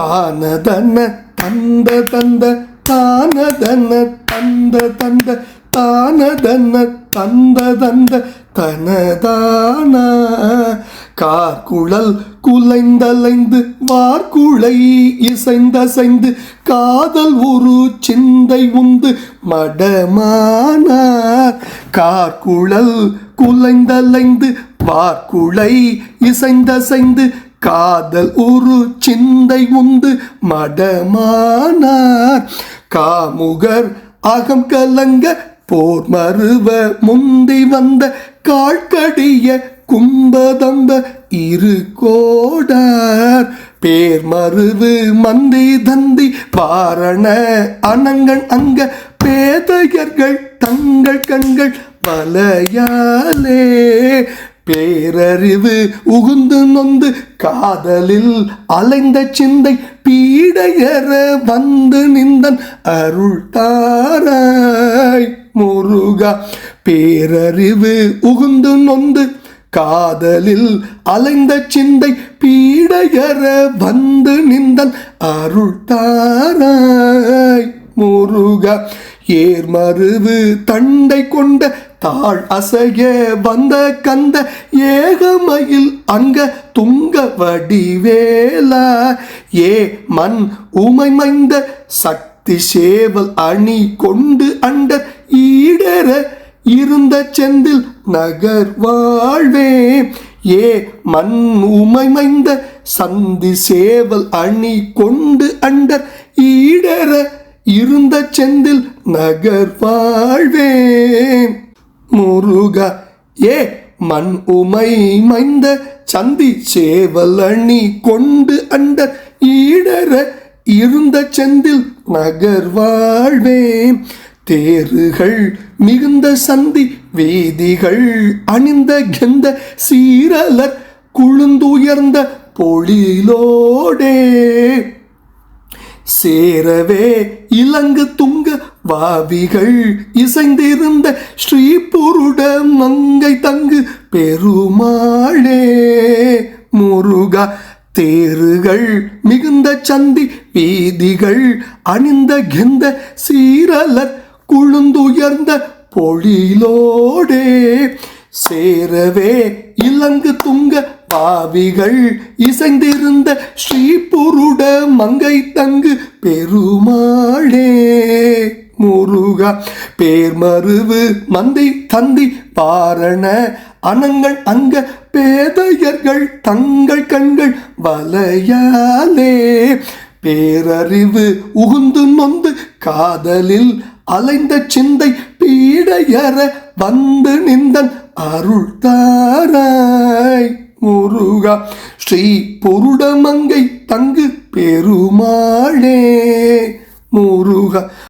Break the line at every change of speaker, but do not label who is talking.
தானதன தந்த தந்த தானதன தந்த தந்த தானதன தந்த தந்த தனதான. கார்குழல் குலைந்தலைந்து வார்குழை இசைந்தசைந்து காதல் ஒரு சிந்தை உந்து மடமானார் கார்குழல் குலைந்தலைந்து வார்குழை இசைந்தசைந்து காதல் ஒரு சிந்தை உந்து மடமானார். காமுகர் அகம் கலங்க போர் மறுவ முந்தி வந்த காழ்கடிய கும்பதம்ப இரு கோடார். பேர் மருவு மந்தி தந்தி பாரண அனங்கள் அங்க பேதையர்கள் தங்கள் கண்கள் வலையாலே பேரறிவு உகுந்து நொந்து காதலில் அலைந்த சிந்தை பீடையற வந்து நிந்தன் அருள் தாராய் முருகா. பேரறிவு உகுந்து நொந்து காதலில் அலைந்த சிந்தை பீடையற வந்து நிந்தன் அருள் தாராய் முருகா. ஏர்மருவு தண்டை கொண்ட தாழ் அசைய வந்த கந்த ஏகமயில் அங்க துங்க வடிவேல. ஏ மண் உமைமைந்த சக்தி சேவல் அணி கொண்டு அண்டர் ஈடர இருந்த செந்தில் நகர் வாழ்வே. ஏ மண் உமைமைந்த சந்தி சேவல் அணி கொண்டு அண்டர் ஈடர இருந்த செந்தில் நகர் வாழ்வேன் முருக ஏ மண் உமை மைந்த சந்தி சேவலணி கொண்டு அண்டர் ஈடர இருந்த செந்தில் நகர் வாழ்வே. தேருகள் மிகுந்த சந்தி வேதிகள் அணிந்த கெந்த சீரலர் குழுந்துயர்ந்த பொழிலோடே. சேரவே இலங்கு துங்க பாவிகள் இசைந்திருந்த ஸ்ரீ புருட மங்கை தங்கு பெருமாளே. முருகா தேருகள் மிகுந்த சந்தி வீதிகள் அணிந்த கெந்த சீரலர் குழுந்துயர்ந்த பொழிலோடே. சேரவே இலங்கு துங்க பாவிகள் இசைந்திருந்த ஸ்ரீபுருட மங்கை தங்கு பெருமாளே. புகா பேர்மருவு மந்தை தந்தி பாரண அனங்கள் அங்க பேதையர்கள் தங்கள் கண்கள் வலையாலே. பேரறிவு உகுந்து நொந்து காதலில் அலைந்த சிந்தை பீடையற வந்து நிந்தன் அருள் தாராய். முருகா ஸ்ரீ பொருடமங்கை தங்கு பெருமாளே. முருகா